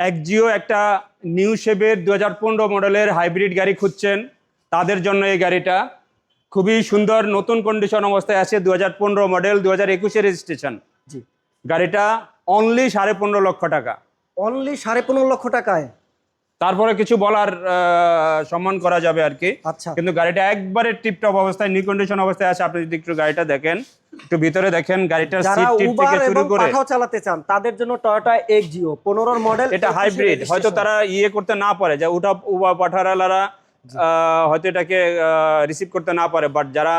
একজিও একটা নিউ শেপের দু হাজার পনেরো মডেলের হাইব্রিড গাড়ি খুঁজছেন। তাদের জন্য এই গাড়িটা। খুবই সুন্দর নতুন কন্ডিশন অবস্থায় আছে দু হাজার পনেরো মডেল দু হাজার একুশে রেজিস্ট্রেশন জি। গাড়িটা অনলি সাড়ে পনেরো লক্ষ টাকা। অনলি সাড়ে পনেরো লক্ষ টাকায়? তারপরে কিছু বলার সম্মান করা যাবে আর কি। আচ্ছা। কিন্তু গাড়িটা একবারে টিপটপ অবস্থায় নিউ কন্ডিশন অবস্থায় আছে। আপনি যদি একটু গাড়িটা দেখেন একটু ভিতরে দেখেন গাড়িটার সিট টিপ থেকে শুরু করে পাঠাও চালাতে চান তাদের জন্য টয়োটা এক্স জিও পনেরোর মডেল এটা হাইব্রিড হয়তো তারা ইয়ে করতে না পারে যে উঠা উবা পাঠারালারা হয়তো এটাকে রিসিভ করতে না পারে বাট যারা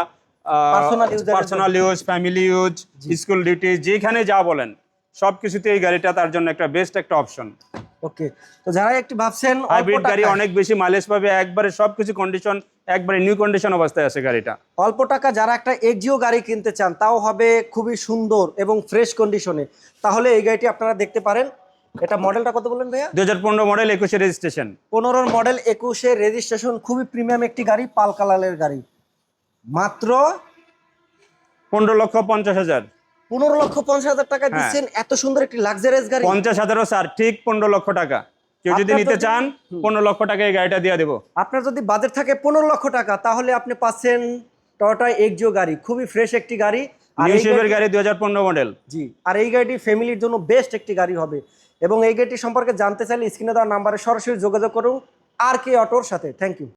এর personal use family use school duty যেখানে যা বলেন সব কিছুতে এই গাড়িটা তার জন্য একটা বেস্ট একটা অপশন ওকে তো যারা একটু ভাবছেন হাইব্রিড গাড়ি অনেক বেশি মাইলেজ পাবে। একবারে সবকিছু কন্ডিশন একবারে নিউ কন্ডিশন অবস্থায় আছে গাড়িটা। অল্প টাকা যারা একটা এক্সিও গাড়ি কিনতে চান তাও হবে খুবই সুন্দর এবং ফ্রেশ কন্ডিশনে তাহলে এই গাড়িটি আপনারা দেখতে পারেন। এটা মডেলটা কত বললেন ভাইয়া? দু হাজার পনেরো মডেল একুশে রেজিস্ট্রেশন পনেরোর মডেল একুশে রেজিস্ট্রেশন খুবই প্রিমিয়াম একটি গাড়ি পাল কালারের গাড়ি। মাত্র পনেরো লক্ষ পঞ্চাশ হাজার। পনেরো লক্ষ পঞ্চাশ হাজার টাকা হ্যাঁ। দিচ্ছেন। এত সুন্দর একটি লাক্সারিয়াস গাড়ি। পঞ্চাশ হাজারও স্যার ঠিক পনেরো লক্ষ টাকা। কেউ যদি নিতে চান পনেরো লক্ষ টাকা এই গাড়িটা দিয়ে দেবো। আপনার যদি বাজেট থাকে পনেরো লক্ষ টাকা তাহলে আপনি পাচ্ছেন টয়োটা এক্সিও গাড়ি। খুবই ফ্রেশ একটি গাড়ি। গাড়ি- হাজার পনেরো মডেল জি। আর এই গাড়িটি ফ্যামিলির জন্য বেস্ট একটি গাড়ি হবে। এবং এই গাড়িটি সম্পর্কে জানতে চাইলে স্ক্রিনে দেওয়া নাম্বারে সরাসরি যোগাযোগ করুন। আর কে অটোর সাথে। Thank you